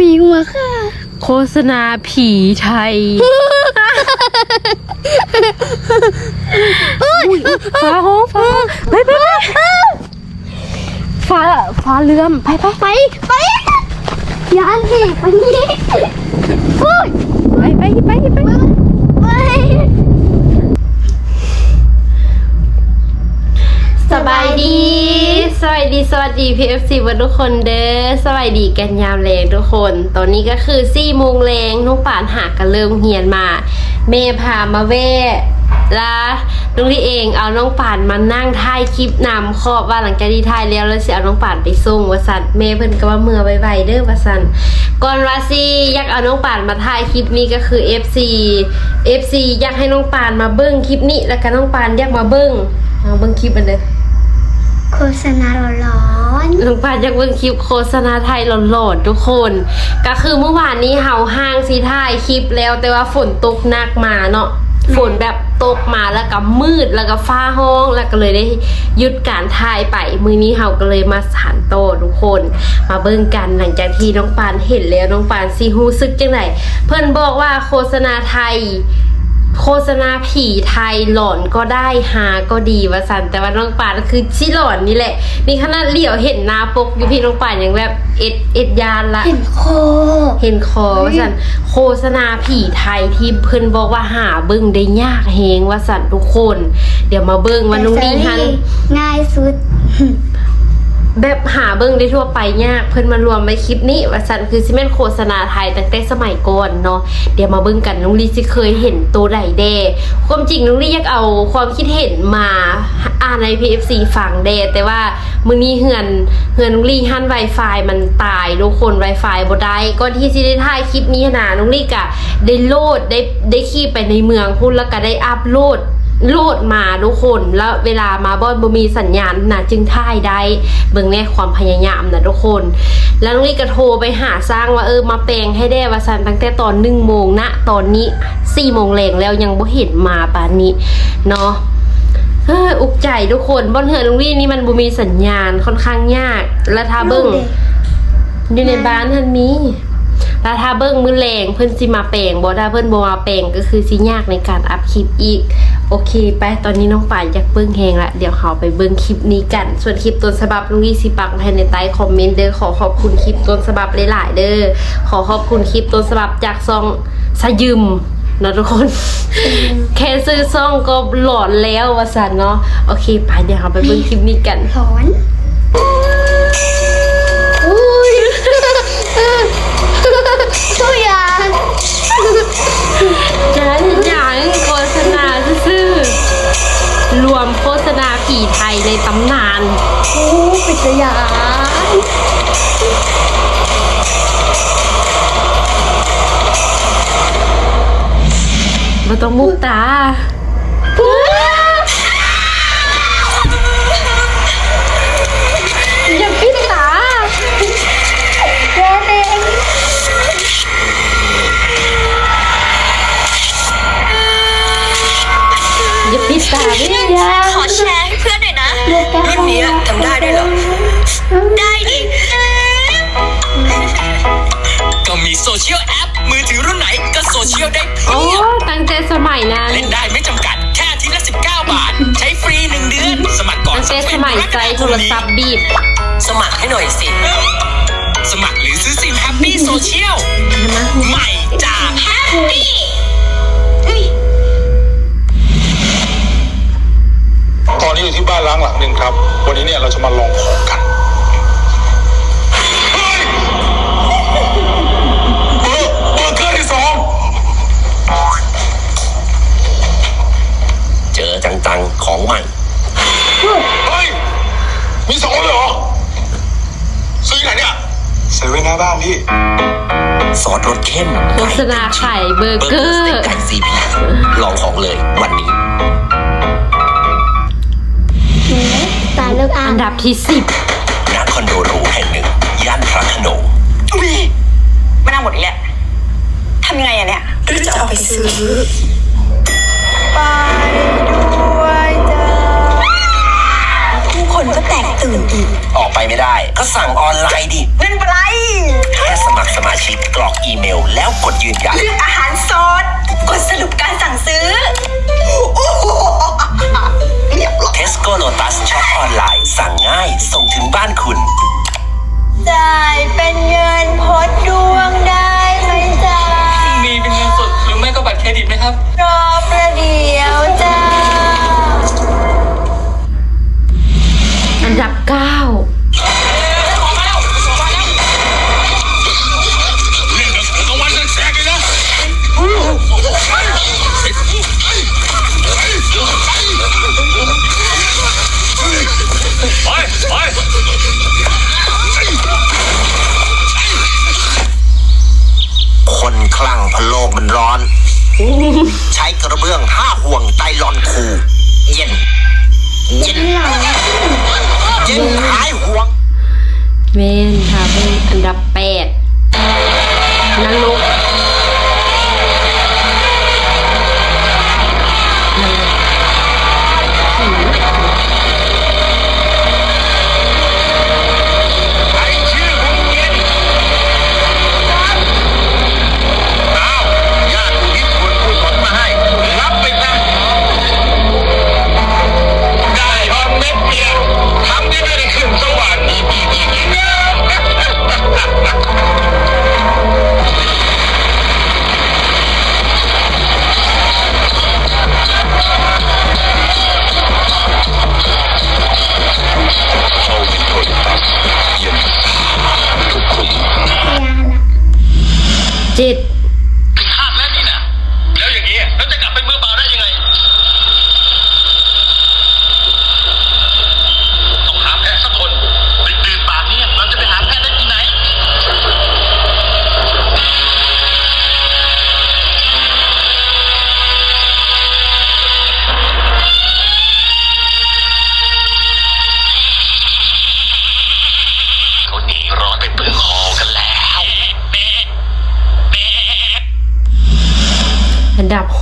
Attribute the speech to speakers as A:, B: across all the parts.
A: มีหัวค่ะ
B: โฆษณาผีไทยฟ้าห้องฟ้าไปไปไปฟ้าฟ้าเลื่อมไปไป
A: ไปไปยานสิไปนี่พูด
B: ไปไปไปไป
A: ไป
B: สบายดี สวัสดีสวัสดี PFC วันทุกคนเด้อสวัสดีกันยามแรงทุกคน ตอนนี้ก็คือสี่โมงแรงน้องป่านหากันเริ่มเฮียนมา เมพามาแว่ละน้องลี่เองเอาน้องป่านมานั่งถ่ายคลิปนำขอบว่าหลังจากที่ถ่ายแล้วแล้วสิเอาน้องป่านไปส่งวสันเมเพิ่นก็ว่าเมื่อไวๆเด้อวสันก่อนว่าสิอยากเอาน้องป่านมาถ่ายคลิปนี้ก็คือ FC FC อยากให้น้องป่านมาเบิ้งคลิปนี้แล้วก็น้องป่านอยากมาเบิ้งเอาเบิ้งคลิปมันเด้อ
A: โฆษณาร้อน
B: น้องปานอยากเบิ่งคลิปโฆษณาไทยหลอนๆทุกคน ก็คือเมื่อวานนี้เฮาห้างสีถ่ายคลิปแล้วแต่ว่าฝนตกหนักมาเนาะฝนแบบตกมาแล้วก็มืดแล้วก็ฟ้าห้องแล้วก็เลยได้หยุดการถ่ายไป มือนี้เฮาก็เลยมาสานโตทุกคน มาเบิ่งกันหลังจากที่น้องปานเห็นแล้วน้องปานสิฮู้สึกจังไดเพิ่นบอกว่าโฆษณาไทย โฆษณาผีไทยหลอนก็ได้ฮาก็ดีวะสันแต่ว่าน้องป่านคือชิหลอนนี่แหละ นี่ขนาดเหลียวเห็นหนาปกอยู่พี่น้องป่านยังแบบเอ็ดเอ็ดยานละ
A: ๆเห็นโค
B: เห็นคอวะสันโฆษณาผีไทยที่เพิ่นบอกว่าหาเบิ่งได้ยากเฮงวะสันทุกคน เดี๋ยวมาเบิ่งว่าน้องดีฮัน
A: ง่ายสุด
B: แบบหาเบิ้งได้ทั่วไปยากเพิ่นมารวมในคลิปนี้ว่าสันคือซิเมนโฆษณาไทยตั้งแต่สมัยก่อนเนาะเดี๋ยวมาเบิ้งกันน้องลีสิเคยเห็นตัวใดแดความจริงน้องลีอยากเอาความคิดเห็นมาอ่านใน PFC ฟังแดแต่ว่ามื้อนี้เฮือนเฮือนน้องลีหัน Wi-Fi มันตายทุกคน Wi-Fi บ่ได้ก่อนที่สิได้ถ่ายคลิปนี้นะน้องลีก็ได้โหลดได้ได้ขี่ไปในเมืองพุ่นแล้วก็ได้อัพโหลด โหลดมาทุกคนแล้วเวลามาบอนบ่มีสัญญาณนะจึงท่ายได้เบิ่งแน่ความพยายามนะทุกคน แล้วน้องลี่ก็โทรไปหาสร้างว่าเออมาแปลงให้ได้ว่าสันตั้งแต่ตอนหนึ่งโมงนะตอนนี้สี่โมงแรงแล้วยังบ่เห็นมาป่านนี้เนาะเฮ้ยอุกใจทุกคนบอนเหือนน้องลี่นี่มันบ่มีสัญญาณค่อนข้างยากแล้วถ้าเบิ่งอยู่ในบ้านท่านมีแล้วถ้าเบิ้งมือแรงเพิ่นสิมาแปลงบ่ถ้าเพิ่นบ่มาแปลงก็คือสิยากในการอัพคลิปอีก โอเค ไปตอนนี้น้องป่านอยากเบิ้งแฮงละเดี๋ยวเขาไปเบิ้งคลิปนี้กัน ส่วนคลิปต้นฉบับลุงลี่สิปักไว้ในใต้คอมเมนต์เด้อขอขอบคุณคลิปต้นฉบับหลายๆเด้อขอขอบคุณคลิปต้นฉบับจากซองสยืมนะทุกคน แค่ซื้อซองก็หลอนแล้วว่าสันเนาะโอเคไปเดี๋ยวเราไปเบิ้งคลิปนี้กัน
A: ถอน
B: สมั
C: ครก่อน
B: ตั้งแต่สมัยใจโทรศัพท์บีบ
D: สมัครให้หน่อยสิ
C: สมัครหรือซื้อซิมแฮปปี้โซเชียล
B: ใช่ไหม
C: ใหม่จาก
D: แฮปปี้
E: ตอนนี้อยู่ที่บ้านล้างหลังหนึ่งครับ วันนี้เนี่ยเราจะมาลองของกันเฮ้ยเออเบอร์เกอร์ที่สอง
C: เจอจังๆของใหม่
E: เฮ้ย มีสองเลยเหรอ ซื้อที่ไหนเนี่ยเซเว่นหน้าบ้านพี่
C: ซอสรสเข้ม
B: โฆษณาไข่เบอร์
C: เบอร์
B: เก
C: เก
B: อ
C: อร์สเต็ก
B: ร์
C: ไก่ซีพีลองของเลยวันนี้
A: ตาเลิกอ่า
B: อั
A: น
B: นดับที่สิบ
C: ณคอนโดหรูแห่งหนึ่ง ย่านพระโขนง
D: ไม่น่าหมดอีกแล้วทำยังไงอะเนี่ยจะเอาไปซื้อไปด้วยจ้าผู้คนก็แตก
F: ตื่นอีก
C: ออกไปไม่ได้ ก็สั่งออนไลน์ดิ
F: เงินปลาไหล
C: แค่สมัครสมาชิกกรอกอีเมล แล้วกดยืนยัน
F: เลือกอาหารสดกดสรุปการสั่งซื้อโอ้โหเรียบร้อย
C: เทสโก้โลตัสช็อปออนไลน์ สั่งง่าย ส่งถึงบ้านคุณ
F: จ่ายเป็นเงินพดดวงได้ไหมจ๊ะ
G: มีเป็นเงินสดหรือไม่ก็บัตรเครดิตไหมครับ
F: รอประเดี๋ยวจ้า
B: นะ
H: ไปไป
C: คนคลั่งพะโลกมันร้อน ใช้กระเบื้องห้าห่วงไตลอนคู เย็น เย็น เย็นหายห่วง
B: เมนค่ะเป็นอันดับแปดนรกเ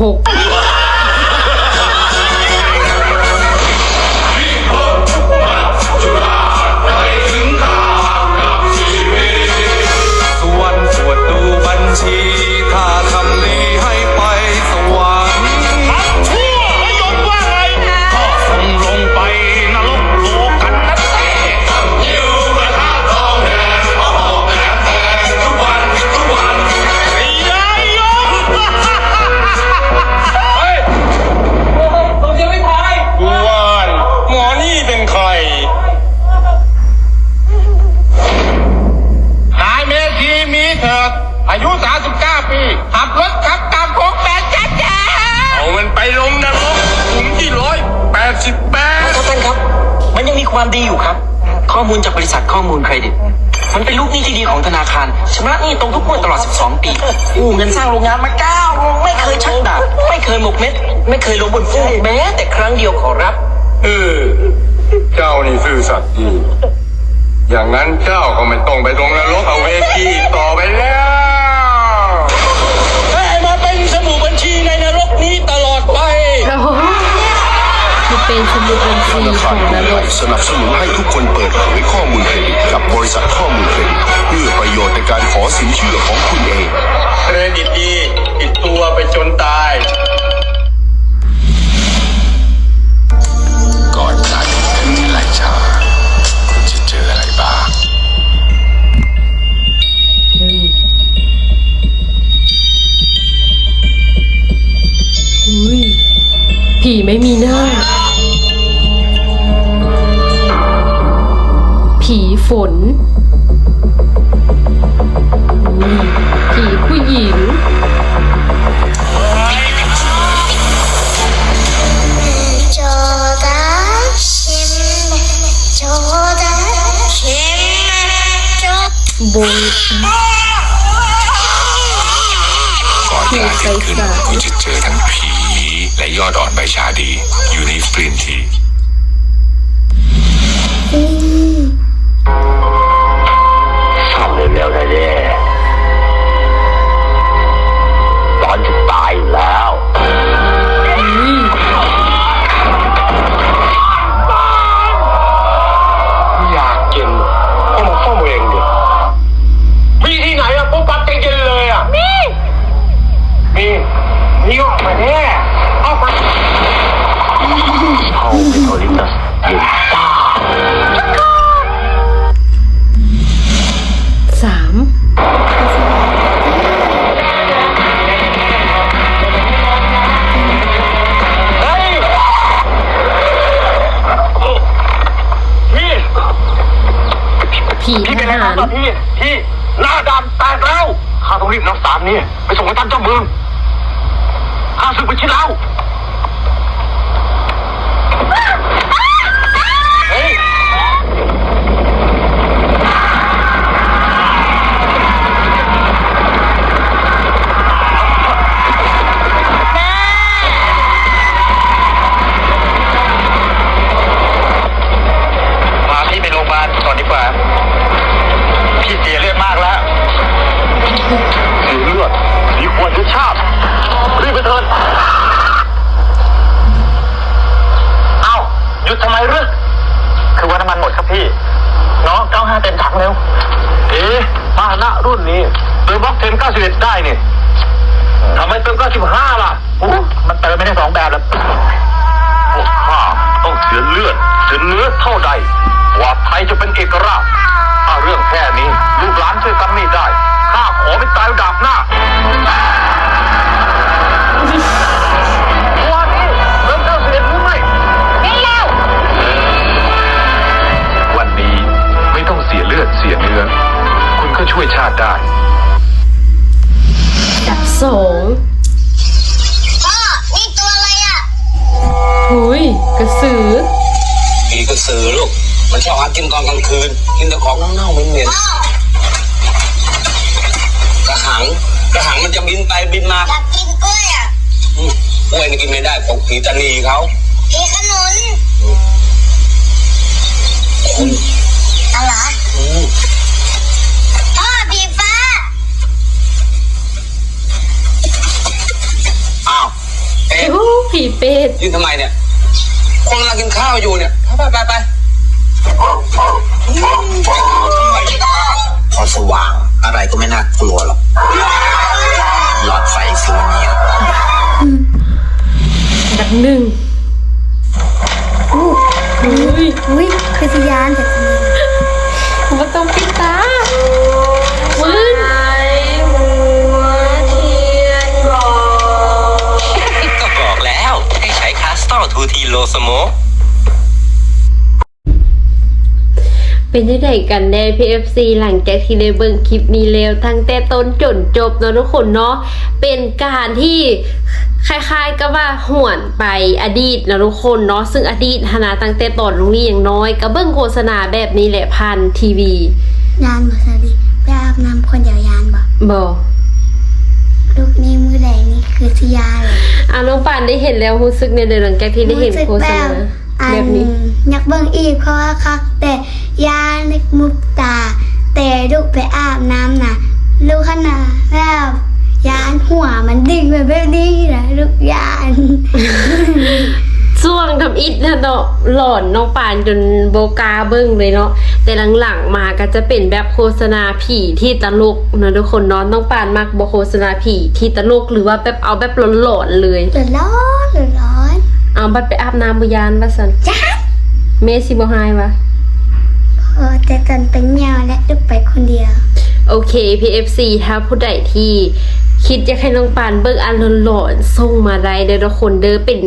B: ห
H: ก
I: ความดีอยู่ครับ ข้อมูลจากบริษัทข้อมูลเครดิต มันเป็นลูกหนี้ที่ดีของธนาคารชำระหนี้ตรงทุกงวดตลอด 12 ปีกู้เงินสร้างโรงงานมาเก้าโรงไม่เคยชักดาบไม่เคยหมกเม็ด ไม่เคยลงบนฟูกแม้แต่ครั้งเดียวขอรับ
H: เออ เจ้านี่ซื่อสัตย์ดี อย่างนั้นเจ้าก็ไม่ต้องไปลงนรกเอาเว
I: สนั
B: บ
J: สนุนให้ทุกคนเปิดเผยข้อมูลเครดิตกับบริษัทข้อมูลเครดิตเพื่อประโยชน์ในการขอสินเชื่อของคุณเอง
H: เครดิตดีติดตัวไปจนตาย
J: ก่อนการถึงไลชาคุณจะเจออะไรบ้าง
B: เฮ้ยอุ้ยผีไม่มีหน้า ฝนอุ้ยผีผู้หญิง
K: โจดาชิมโจดาชิมโจ
B: บน
J: ก่อนการจะขึ้นคุณจะเจอทั้งผี และยอดอ่อนใบชาดี อยู่ในกลิ่นที
C: ซ่อมเร็วๆนะเด้ร้อนจะตายอยู่แล้ว
B: อยา
E: กกินก็
B: มา
E: ซ่อมเองดิมีที่ไหนอะปุ๊บปั๊บใจเย็นเลยอะมี มีมีออกมาแน่ออกมา Holy Holy นาครัรบพี่พี่หน้าดำแตกแล้วข้าต้องรีบนำสารนี่ไปส่งให้ท่านเจ้าเมืองข้าสึกไปชิดแล้ว สิบเอ็ดได้นี่ทำไมเติมเก้าสิบห้าล่ะโอ้มันเติมไม่ได้สองแบบแล้วพวกข้าต้องเสียเลือดเสียเนื้อเท่าใดกว่าไทยจะเป็นเอกราชถ้าเรื่องแค่นี้ลูกหลานช่วยกันไม่ได้ข้าขอเป็นตายดาบหน้าวันนี้เริ่มเก้าสิบเอ็ดหรือไม่ไม่แล้ววันนี้ไม่ต้องเสียเลือดเสียเนื้อ คุณก็ช่วยชาติได้
B: ดับ สอง
A: พ่อนี่ตัวอะไรอะ
B: หุยกระสือ
C: ผีกระสือลูก มันชอบหากินตอนกลางคืน กินแต่ของเน่าๆเหม็น
A: พ่อ
C: ๆกระหัง กระหังมันจะบินไปบินมา
A: อยากกินกล้วยอะ
C: อืมกล้วยนี่กินไม่ได้ของผีตานีเขา
A: ผีขนุน
C: คุณ
A: อะไรอ
C: อืม
B: โอ้ผีเป็ด
C: ยืนทำไมเนี่ยคนกำลังกินข้าวอยู่เนี่ยไปไปไปพอสว่างอะไรก็ไม่น่ากลัวหรอก หลอดไฟฟิวเนีย
B: ดับหนึ่ง
I: ทูทีโลสโมก
B: เป็นยังไงกันแน่ PFC หลังจากที่ได้เบิ่งคลิปนี้แล้วตั้งแต่ต้นจนจบเนาะทุกคนเนาะเป็นการที่คล้ายๆกับว่าหวนไปอดีตนะทุกคนเนาะซึ่งอดีตหนาตั้งแต่ตอนลุงนี่อย่างน้อยก็เบิ่งโฆษณาแบบนี้แหละผ่านทีวี
A: ยานบ่สดีไปอาบน้ำคนเดียวยานบ่
B: บอก
A: ลูกนี้มือแดงนี่คือสยานเลย
B: อะน้องปานได้เห็นแล้วรู้สึกในเดือนหลังจากที่ได้เห็นโฆษณา
A: อั
B: แบบนี้
A: อยากเบิ่งอีกเพราะว่าคักแต่ยานึกมุกตา แต่ลูกไปอาบน้ำน่ะลูกขนาดแล้วยานหัวมันดิ่งไปแบบนี้นะลูกยาน
B: ช่วงทำอิฐนะเนาะหลอนน้องปานจนโบกล้าเบิ้งเลยเนาะแต่หลังๆมาก็จะเป็นแบบโฆษณาผีที่ตลกนะทุกคนเนาะน้องปานมักบโฆษณาผีที่ตลกหรือว่าแบบเอาแบบหลอนๆเลย
A: เดือดร้อนเดือดร้อน
B: เอาบัดไปอาบน้ำบุยานว่าสัน
A: จ้า
B: เมสิบหายวะ
A: เออแต่ตอนเป็นแมวและลูกไปคนเดียว
B: โอเค PFC ถ้าผู้ใดที่ คิดจะให้น้องปานเบิกอันหลอนๆส่งมาได้เด้อทุกคนเด้อเป็น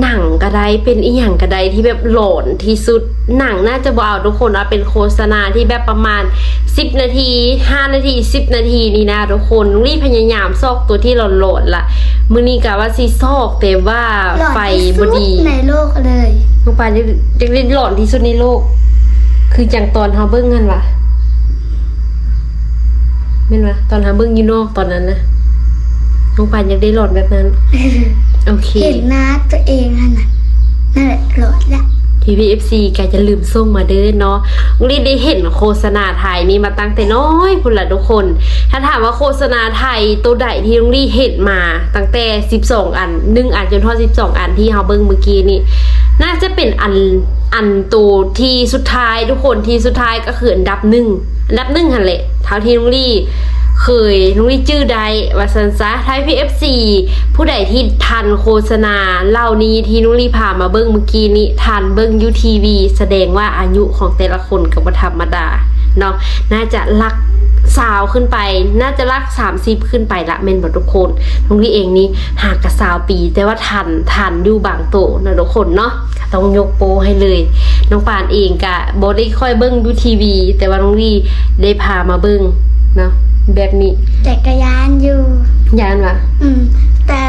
B: หนังก็ได้เป็นอีหยังก็ได้ที่แบบหลอนที่สุดหนังน่าจะบเอาทุกคนเอาเป็นโฆษณาที่แบบประมาณ 10 นาที 5 นาที 10 นาทีนี่นะทุกคนรีบพยายามซอกตัวที่หลอนๆล่ะมื้อนี้กะว่าสิซอกแต่ว่า
A: หลอน
B: ไฟ
A: ที่
B: บ
A: สุด
B: ดี
A: ในโลกเลย
B: น้องปานจะจะได้หลอนที่สุดในโลก คือจังตอนเฮาเบิ่งกันวะแม่นวะตอนเฮาเบิ่งอยู่นอกตอนนั้นนะ น้องปานอยากได้หลอนแบบนั้น โอเค
A: เห็นหน้าตัวเองนั่นน่ะนั่นแหละโหลดละ
B: ทีวีเอฟซีแกจะลืมส่งมาเด้อเนาะรีได้เห็นโฆษณาไทยนี่มาตั้งแต่น้อยพุ่นละทุกคน ถ้าถามว่าโฆษณาไทยตัวใดที่น้องลี่เห็นมา ตั้งแต่ 12 อันหนึ่งอันจนทอด12 อันที่เฮาเบิ่งเมื่อกี้นี่ น่าจะเป็นอันอันตัวที่สุดท้ายทุกคนที่สุดท้ายก็คืออันดับหนึ่งอันดับหนึ่งหันแหละเท่าที่น้องลี่ เคยน้องลี่จื้อใดว่าซันซะไทยพีเอฟซีผู้ใดที่ทันโฆษณาเหล่านี้ที่น้องลี่พามาเบิ้งเมื่อกี้นี้ทันเบิ้งยูทีวีแสดงว่าอายุของแต่ละคนก็บ่ธรรมดาเนาะน่าจะลักสาวขึ้นไป น่าจะลัก30ขึ้นไปละเมนบทุกคนน้องลี่เองนี่ห่างกับสาวปี แต่ว่าทันทันอยู่บางโตนะทุกคนเนาะต้องยกโปให้เลย น้องปานเองกะบ่ได้ค่อยเบิ่งดูทีวี แต่ว่าน้องลีได้พามาเบิ่งเนาะ แบบนี้
A: จักรยานอยู่
B: ยานวะ
A: อืม แต่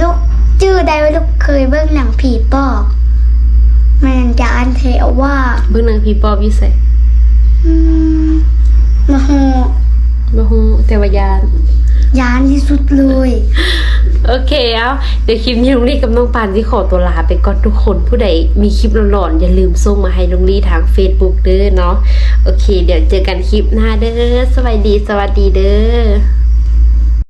A: ลูกชื่อใดว่าลูกเคยเบิ่งหนังผีปอบมันจะอันเทว่า
B: เบิ่งหนังผีปอบอยู่ไส
A: อืมมาโห
B: บ่ฮู้แต่ว่ายาน
A: ยานที่สุดเลย
B: โอเคเอาเดี๋ยวคลิปนี้ลุงลี่กับน้องปานที่ขอตัวลาไปก่อนทุกคนผู้ใดมีคลิปหลอนๆอย่าลืมส่งมาให้ลุงลี่ทาง Facebook เด้อเนาะโอเค เดี๋ยวเจอกันคลิปหน้าเด้อสวัสดีสวัสดีเด้อ